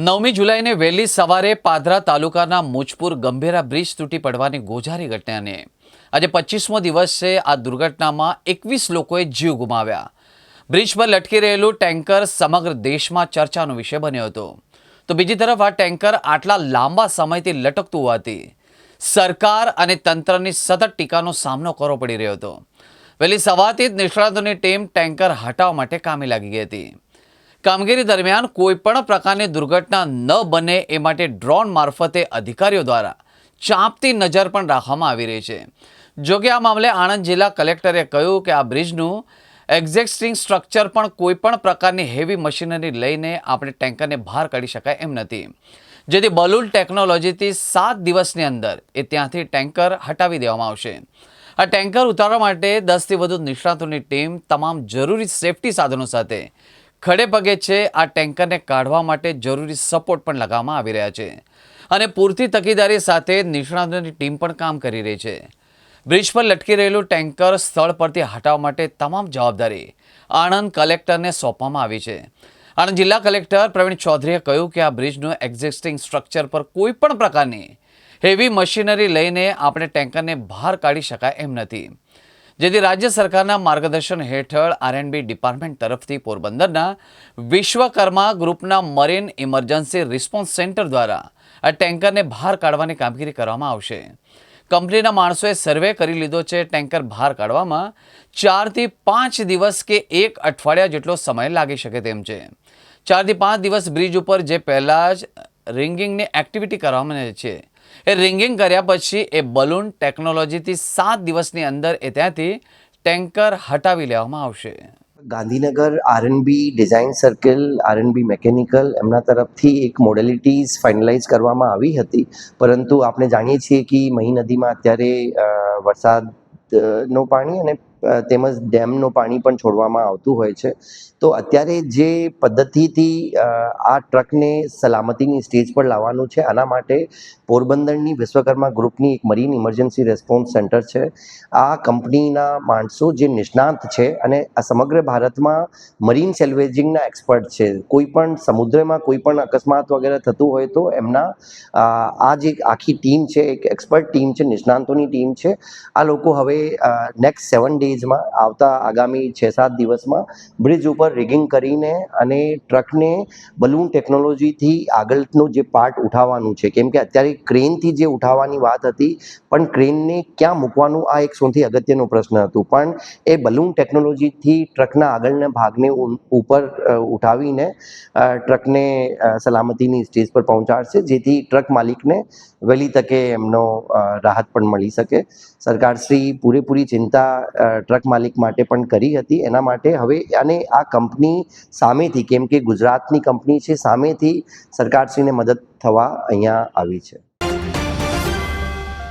નવમી જુલાઈને વહેલી સવારે પાદરા તાલુકાના મુજપુર ગંભીરા બ્રિજ તૂટી પડવાની ગોઝારી ઘટનાને આજે પચીસમો દિવસ છે આ દુર્ઘટનામાં એકવીસ લોકોએ જીવ ગુમાવ્યા. બ્રિજ પર લટકી રહેલું ટેન્કર સમગ્ર દેશમાં ચર્ચાનો વિષય બન્યો હતો. તો બીજી તરફ આ ટેન્કર આટલા લાંબા સમયથી લટકતું હોવાથી સરકાર અને તંત્રની સતત ટીકાનો સામનો કરવો પડી રહ્યો હતો. વહેલી સવારથી જ નિષ્ણાતોની ટીમ ટેન્કર હટાવવા માટે કામે લાગી ગઈ હતી. કામગીરી દરમિયાન કોઈ પણ પ્રકારની દુર્ઘટના ન બને એ માટે ડ્રોન મારફતે અધિકારીઓ દ્વારા ચાંપતી નજર પણ રાખવામાં આવી રહી છે. જો કે આ મામલે આણંદ જિલ્લા કલેક્ટરે કહ્યું કે આ બ્રિજનું એક્ઝેક્ટિંગ સ્ટ્રક્ચર પણ કોઈ પણ પ્રકારની હેવી મશીનરી લઈને આપણે ટેન્કરને બહાર કાઢી શકાય એમ નથી. જેથી બલૂન ટેકનોલોજીથી સાત દિવસની અંદર એ ત્યાંથી ટેન્કર હટાવી દેવામાં આવશે. આ ટેન્કર ઉતારવા માટે દસથી વધુ નિષ્ણાતોની ટીમ, તમામ જરૂરી સેફટી સાધનો સાથે ખડે પગે છે આ ટેન્કરને કાઢવા માટે જરૂરી સપોર્ટ પણ લગાવવામાં આવી રહ્યા છે. અને પૂરતી તકેદારી સાથે નિષ્ણાતોની ટીમ પણ કામ કરી રહી છે. બ્રિજ પર લટકી રહેલું ટેન્કર સ્થળ પરથી હટાવવા માટે તમામ જવાબદારી આણંદ કલેક્ટરને સોંપવામાં આવી છે. આણંદ જિલ્લા કલેક્ટર પ્રવીણ ચૌધરીએ કહ્યું કે આ બ્રિજનું એક્ઝિસ્ટિંગ સ્ટ્રક્ચર પર કોઈ પણ પ્રકારની હેવી મશીનરી લઈને આપણે ટેન્કરને બહાર કાઢી શકાય એમ નથી. જેથી રાજ્ય સરકારના માર્ગદર્શન હેઠળ આરએનબી ડિપાર્ટમેન્ટ તરફથી પોરબંદરના વિશ્વકર્મા ગ્રુપના મરીન ઇમરજન્સી રિસ્પોન્સ સેન્ટર દ્વારા આ ટેન્કરને બહાર કાઢવાની કામગીરી કરવામાં આવશે. કંપનીના માણસોએ સર્વે કરી લીધો છે, ટેન્કર બહાર કાઢવામાં ચારથી પાંચ દિવસ કે એક અઠવાડિયા જેટલો સમય લાગી શકે તેમ છે. ચારથી પાંચ દિવસ બ્રિજ ઉપર જે પહેલાં જ રિંગિંગની એક્ટિવિટી કરવામાં છે, એ રિંગિંગ કર્યા પછી એ બલૂન ટેકનોલોજીથી સાત દિવસની અંદર એ ત્યાંથી ટેન્કર હટાવી લેવામાં આવશે. Gandhinagar RNB design circle RNB mechanical એમના તરફથી એક મોડેલિટીઝ ફાઇનલાઇઝ કરવામાં આવી હતી. પરંતુ આપણે જાણીએ છીએ કે મહી નદીમાં અત્યારે વરસાદનું પાણી અને તેમજ ડેમનું પાણી પણ છોડવામાં આવતું હોય છે. તો અત્યારે જે પદ્ધતિથી આ ટ્રકને સલામતીની સ્ટેજ પર લાવવાનું છે, આના માટે પોરબંદરની વિશ્વકર્મા ગ્રુપની એક મરીન ઇમરજન્સી રેસ્પોન્સ સેન્ટર છે. આ કંપનીના માણસો જે નિષ્ણાંત છે અને આ સમગ્ર ભારતમાં મરીન સેલ્વેજિંગના એક્સપર્ટ છે. કોઈ પણ સમુદ્રમાં કોઈ પણ અકસ્માત વગેરે થતું હોય તો એમના આ જે આખી ટીમ છે, એક એક્સપર્ટ ટીમ છે, નિષ્ણાંતોની ટીમ છે. આ લોકો હવે નેક્સ્ટ સેવન ડેઝમાં આવતા આગામી છ સાત દિવસમાં બ્રિજ ઉપર રિગિંગ કરીને અને ટ્રકને બલૂન ટેકનોલોજીથી આગળનું જે પાર્ટ ઉઠાવવાનું છે. કેમ કે અત્યારે ક્રેનથી જે ઉઠાવવાની વાત હતી, પણ ક્રેનને ક્યાં મૂકવાનું, આ એક સૌથી અગત્યનો પ્રશ્ન હતો. પણ એ બલૂન ટેકનોલોજીથી ટ્રકના આગળના ભાગને ઉપર ઉઠાવીને ટ્રકને સલામતીની સ્ટેજ પર પહોંચાડશે, જેથી ટ્રક માલિકને વહેલી તકે એમનો રાહત પણ મળી શકે. સરકારશ્રી પૂરેપૂરી ચિંતા ટ્રક માલિક માટે પણ કરી હતી. એના માટે હવે અને આ કંપની સામેથી, કેમ કે ગુજરાતની કંપની છે, સામેથી સરકારશ્રીને મદદ થવા અહીંયા આવી છે.